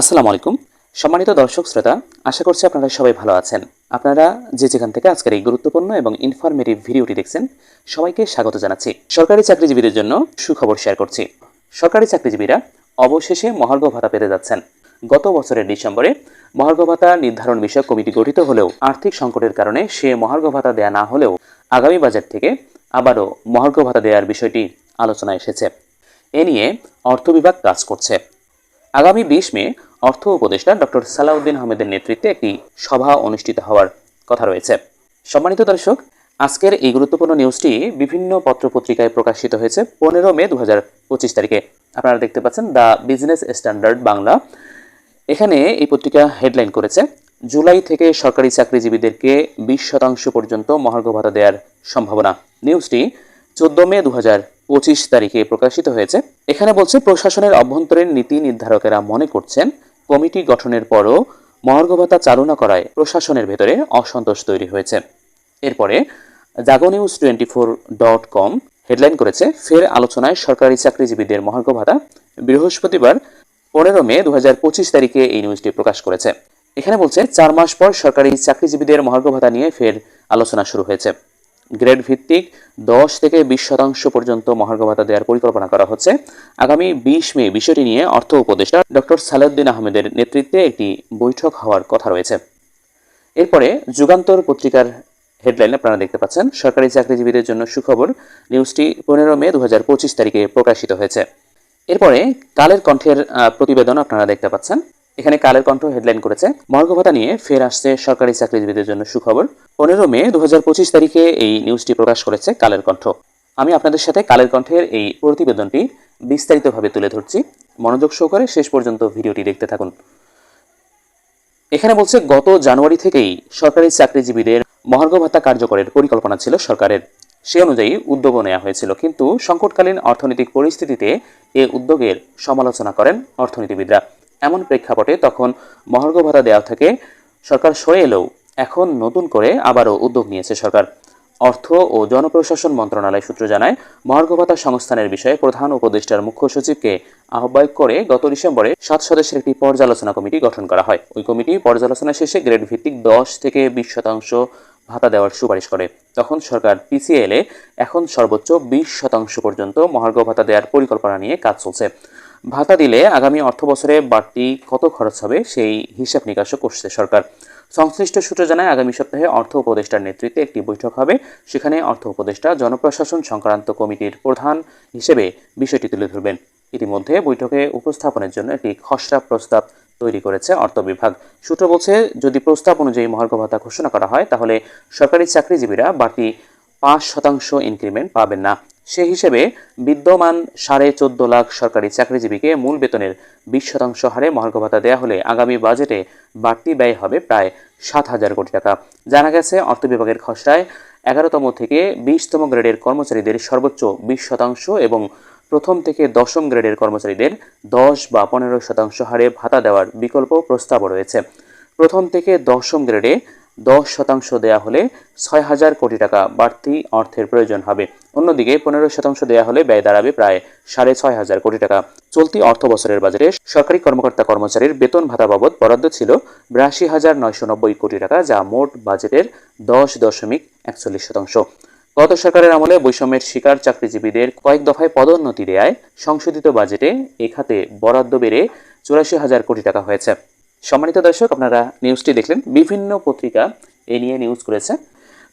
আসসালামু আলাইকুম। সম্মানিত দর্শক শ্রোতা, আশা করছি আপনারা সবাই ভালো আছেন। আপনারা যে যেখান থেকে আজকের এই গুরুত্বপূর্ণ এবং ইনফরমেটিভ ভিডিওটি দেখছেন, সবাইকে স্বাগত জানাচ্ছি। সরকারি চাকরিজীবীদের জন্য সুখবর শেয়ার করছি। সরকারি চাকরিজীবীরা অবশেষে মহার্ঘ ভাতা পেতে যাচ্ছেন। গত বছরের ডিসেম্বরে মহার্ঘ ভাতা নির্ধারণ বিষয়ক কমিটি গঠিত হলেও আর্থিক সংকটের কারণে সে মহার্ঘ ভাতা দেয়া না হলেও আগামী বাজেট থেকে আবারও মহার্ঘ ভাতা দেওয়ার বিষয়টি আলোচনায় এসেছে। এ নিয়ে অর্থ বিভাগ কাজ করছে। আগামী বিশ মে অর্থ উপদেষ্টা ডক্টর সালাউদ্দিন আহমেদের নেতৃত্বে একটি সভা অনুষ্ঠিত হওয়ার কথা রয়েছে। সম্মানিত দর্শক, আজকের এই গুরুত্বপূর্ণ নিউজটি বিভিন্ন পত্রপত্রিকায় প্রকাশিত হয়েছে পনেরো মে দু পঁচিশ তারিখে। আপনারা দেখতে পাচ্ছেন দ্য বিজনেস স্ট্যান্ডার্ড বাংলা। এখানে এই পত্রিকা হেডলাইন করেছে, জুলাই থেকে সরকারি চাকরিজীবীদেরকে বিশ শতাংশ পর্যন্ত মহার্ঘ ভাতা দেওয়ার সম্ভাবনা। নিউজটি চোদ্দ মে দু হাজার পঁচিশ তারিখে প্রকাশিত হয়েছে। এখানে বলছে, প্রশাসনের অভ্যন্তরীণ নীতি নির্ধারকেরা মনে করছেন, কমিটি গঠনের পরও মহার্ঘ ভাতা চালু না করায় প্রশাসনের ভেতরে অসন্তোষ তৈরি হয়েছে। এরপরে Jago news twenty four dot com headline করেছে, ফের আলোচনায় সরকারি চাকরিজীবীদের মহার্ঘ ভাতা বৃহস্পতিবার পনেরো মে দু তারিখে এই নিউজটি প্রকাশ করেছে। এখানে বলছে, চার মাস পর সরকারি চাকরিজীবীদের মহার্ঘ ভাতা নিয়ে ফের আলোচনা শুরু হয়েছে। গ্রেড ভিত্তিক দশ থেকে বিশ শতাংশ পর্যন্ত মহার্ঘ ভাতা দেওয়ার পরিকল্পনা করা হচ্ছে। আগামী বিশ মে বিষয়টি নিয়ে অর্থ উপদেষ্টা ডক্টর সালাউদ্দিন আহমেদের নেতৃত্বে একটি বৈঠক হওয়ার কথা রয়েছে। এরপরে যুগান্তর পত্রিকার হেডলাইন আপনারা দেখতে পাচ্ছেন। সরকারি চাকরিজীবীদের জন্য সুখবর। নিউজটি পনেরো মে দু তারিখে প্রকাশিত হয়েছে। এরপরে কালের কণ্ঠের প্রতিবেদন আপনারা দেখতে পাচ্ছেন। এখানে কালের কণ্ঠ হেডলাইন করেছে। মহার্ঘ ভাতা নিয়ে ফের আসছে সরকারি চাকরিজীবীদের জন্য সুখবর। পনেরো মে দু তারিখে এই নিউজটি প্রকাশ করেছে কালের কণ্ঠ। আমি আপনাদের সাথে কালের কণ্ঠের এই প্রতিবেদনটি বিস্তারিতভাবে তুলে ধরছি। মনোযোগ সহকারে শেষ পর্যন্ত ভিডিওটি দেখতে থাকুন। এখানে বলছে, গত জানুয়ারি থেকেই সরকারি চাকরিজীবীদের মহার্ঘ ভাতা কার্যকরের পরিকল্পনা ছিল সরকারের। সে অনুযায়ী উদ্যোগও নেওয়া হয়েছিল, কিন্তু সংকটকালীন অর্থনৈতিক পরিস্থিতিতে এ উদ্যোগের সমালোচনা করেন অর্থনীতিবিদরা। এমন প্রেক্ষাপটে তখন মহার্ঘ ভাতা দেওয়া থেকে সরকার সরে এলেও এখন নতুন করে আবারও উদ্যোগ নিয়েছে সরকার। অর্থ ও জনপ্রশাসন মন্ত্রণালয় সূত্র জানায়, মহার্ঘ ভাতা সংস্থানের বিষয়ে প্রধান উপদেষ্টার মুখ্য সচিবকে আহ্বায়ক করে গত ডিসেম্বরে সাত সদস্যের একটি পর্যালোচনা কমিটি গঠন করা হয়। ওই কমিটি পর্যালোচনা শেষে গ্রেড ভিত্তিক দশ থেকে বিশ শতাংশ ভাতা দেওয়ার সুপারিশ করে। তখন সরকার পিসিএল এখন সর্বোচ্চ বিশ শতাংশ পর্যন্ত মহার্ঘ ভাতা দেওয়ার পরিকল্পনা নিয়ে কাজ চলছে। ভাতা দিলে আগামী অর্থ বছরে বাড়তি কত খরচ হবে সেই হিসাব নিকাশও করছে সরকার। সংশ্লিষ্ট সূত্র জানায়, আগামী সপ্তাহে অর্থ উপদেষ্টার নেতৃত্বে একটি বৈঠক হবে। সেখানে অর্থ উপদেষ্টা জনপ্রশাসন সংক্রান্ত কমিটির প্রধান হিসেবে বিষয়টি তুলে ধরবেন। ইতিমধ্যে বৈঠকে উপস্থাপনের জন্য একটি খসড়া প্রস্তাব তৈরি করেছে অর্থ বিভাগ। সূত্র বলছে, যদি প্রস্তাব অনুযায়ী মহার্ঘ ভাতা ঘোষণা করা হয়, তাহলে সরকারি চাকরিজীবীরা বাড়তি পাঁচ শতাংশ ইনক্রিমেন্ট পাবেন না। সে হিসেবে বিদ্যমান সাড়ে চোদ্দ লাখ সরকারি চাকরিজীবীকে মূল বেতনের বিশ শতাংশ হারে মহার্ঘ ভাতা দেওয়া হলে আগামী বাজেটে বাড়তি ব্যয় হবে প্রায় সাত হাজার কোটি টাকা। জানা গেছে, অর্থ বিভাগের খসড়ায় এগারোতম থেকে বিশতম গ্রেডের কর্মচারীদের সর্বোচ্চ বিশ শতাংশ এবং প্রথম থেকে দশম গ্রেডের কর্মচারীদের দশ বা পনেরো শতাংশ হারে ভাতা দেওয়ার বিকল্প প্রস্তাবও রয়েছে। প্রথম থেকে দশম গ্রেডে দশ শতাংশ দেয়া হলে ছয় হাজার কোটি টাকা বাড়তি অর্থের প্রয়োজন হবে। অন্যদিকে পনেরো শতাংশ দেয়া হলে ব্যয় দাঁড়াবে প্রায় সাড়ে ছয় হাজার কোটি টাকা। চলতি অর্থ বছরের বাজারে সরকারি কর্মকর্তা কর্মচারীর বেতন ভাতা বাবদ বরাদ্দ ছিল বিরাশি হাজার নয়শো নব্বই কোটি টাকা, যা মোট বাজেটের দশ দশমিক একচল্লিশ শতাংশ। গত সরকারের আমলে বৈষম্যের শিকার চাকরিজীবীদের কয়েক দফায় পদোন্নতি দেয় সংশোধিত বাজেটে এ খাতে বরাদ্দ বেড়ে চুরাশি হাজার কোটি টাকা হয়েছে। সম্মানিত দর্শক, আপনারা নিউজটি দেখলেন, বিভিন্ন পত্রিকা এ নিয়ে নিউজ করেছে।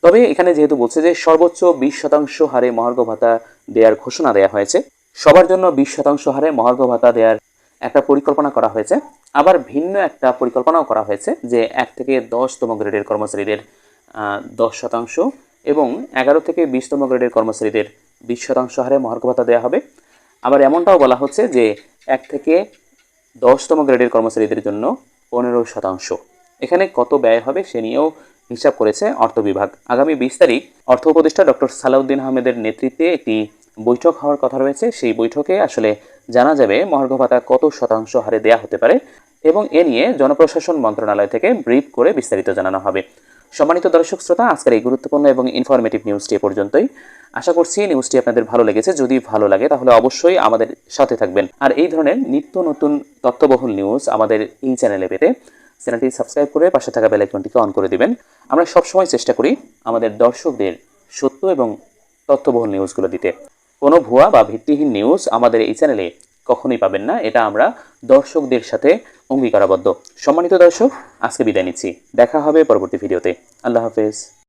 তবে এখানে যেহেতু বলছে যে সর্বোচ্চ বিশ শতাংশ হারে মহার্ঘ ভাতা দেওয়ার ঘোষণা দেওয়া হয়েছে, সবার জন্য বিশ শতাংশ হারে মহার্ঘ ভাতা দেওয়ার একটা পরিকল্পনা করা হয়েছে। আবার ভিন্ন একটা পরিকল্পনাও করা হয়েছে যে এক থেকে দশতম গ্রেডের কর্মচারীদের দশ শতাংশ এবং এগারো থেকে বিশতম গ্রেডের কর্মচারীদের বিশ শতাংশ হারে মহার্ঘ ভাতা দেওয়া হবে। আবার এমনটাও বলা হচ্ছে যে এক থেকে দশতম গ্রেডের কর্মচারীদের জন্য পনেরো শতাংশ। এখানে কত ব্যয় হবে সে নিয়েও হিসাব করেছে অর্থ বিভাগ। আগামী বিশ তারিখ অর্থ উপদেষ্টা ডক্টর সালাউদ্দিন আহমেদের নেতৃত্বে একটি বৈঠক হওয়ার কথা রয়েছে। সেই বৈঠকে আসলে জানা যাবে মহার্ঘ ভাতা কত শতাংশ হারে দেয়া হতে পারে এবং এ নিয়ে জনপ্রশাসন মন্ত্রণালয় থেকে ব্রিফ করে বিস্তারিত জানানো হবে। সম্মানিত দর্শক শ্রোতা, আজকের এই গুরুত্বপূর্ণ এবং ইনফরমেটিভ নিউজটি পর্যন্তই। আশা করছি নিউজটি আপনাদের ভালো লেগেছে। যদি ভালো লাগে, তাহলে অবশ্যই আমাদের সাথে থাকবেন। আর এই ধরনের নিত্য নতুন তথ্যবহুল নিউজ আমাদের এই চ্যানেলে পেতে চ্যানেলটি সাবস্ক্রাইব করে পাশে থাকা বেল আইকনটিকে অন করে দিবেন। আমরা সবসময় চেষ্টা করি আমাদের দর্শকদের সত্য এবং তথ্যবহুল নিউজগুলো দিতে। কোনো ভুয়া বা ভিত্তিহীন নিউজ আমাদের এই চ্যানেলে কখনোই পাবেন না। এটা আমরা দর্শকদের সাথে অঙ্গীকারাবদ্ধ। সম্মানিত দর্শক, আজকে বিদায় নিচ্ছি। দেখা হবে পরবর্তী ভিডিওতে। আল্লাহ হাফেজ।